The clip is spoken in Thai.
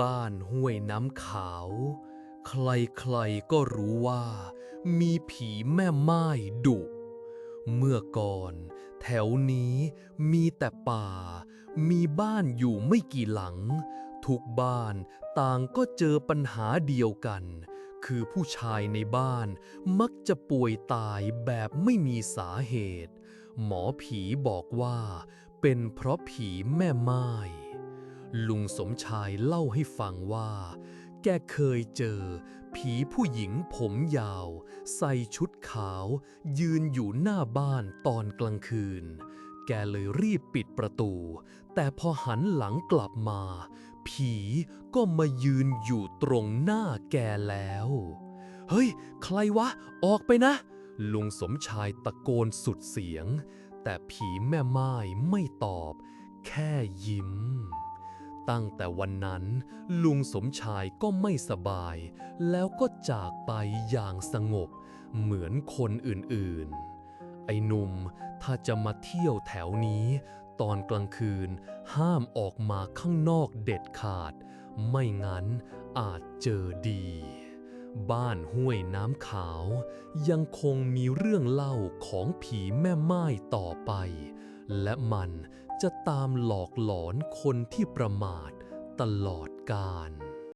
บ้านห้วยน้ำขาว ใครๆก็รู้ว่า มีผีแม่ไม้ดุ เมื่อก่อน แถวนี้มีแต่ป่า มีบ้านอยู่ไม่กี่หลัง ทุกบ้านต่างก็เจอปัญหาเดียวกัน คือผู้ชายในบ้านมักจะป่วยตายแบบไม่มีสาเหตุ หมอผีบอกว่า เป็นเพราะผีแม่ไม้ ลุงสมชายเล่าให้ฟังว่า แกเคยเจอ ผีผู้หญิงผมยาว ใส่ชุดขาว ยืนอยู่หน้าบ้านตอนกลางคืน แกเลยรีบปิดประตู แต่พอหันหลังกลับมา ผีก็มายืนอยู่ตรงหน้าแกแล้ว เฮ้ย ใครวะ ออกไปนะ ลุงสมชายตะโกนสุดเสียง แต่ผีแม่ไม้ไม่ตอบ แค่ยิ้ม ตั้งแต่วันนั้น ลุงสมชายก็ไม่สบาย แล้วก็จากไปอย่างสงบ เหมือนคนอื่นๆ ไอ้หนุ่มถ้าจะมาเที่ยวแถวนี้ ตอนกลางคืนห้ามออกมาข้างนอกเด็ดขาด ไม่งั้นอาจเจอดี บ้านห้วยน้ำขาว ยังคงมีเรื่องเล่าของผีแม่ไม้ต่อไป และมัน จะตามหลอกหลอนคนที่ประมาทตลอดกาล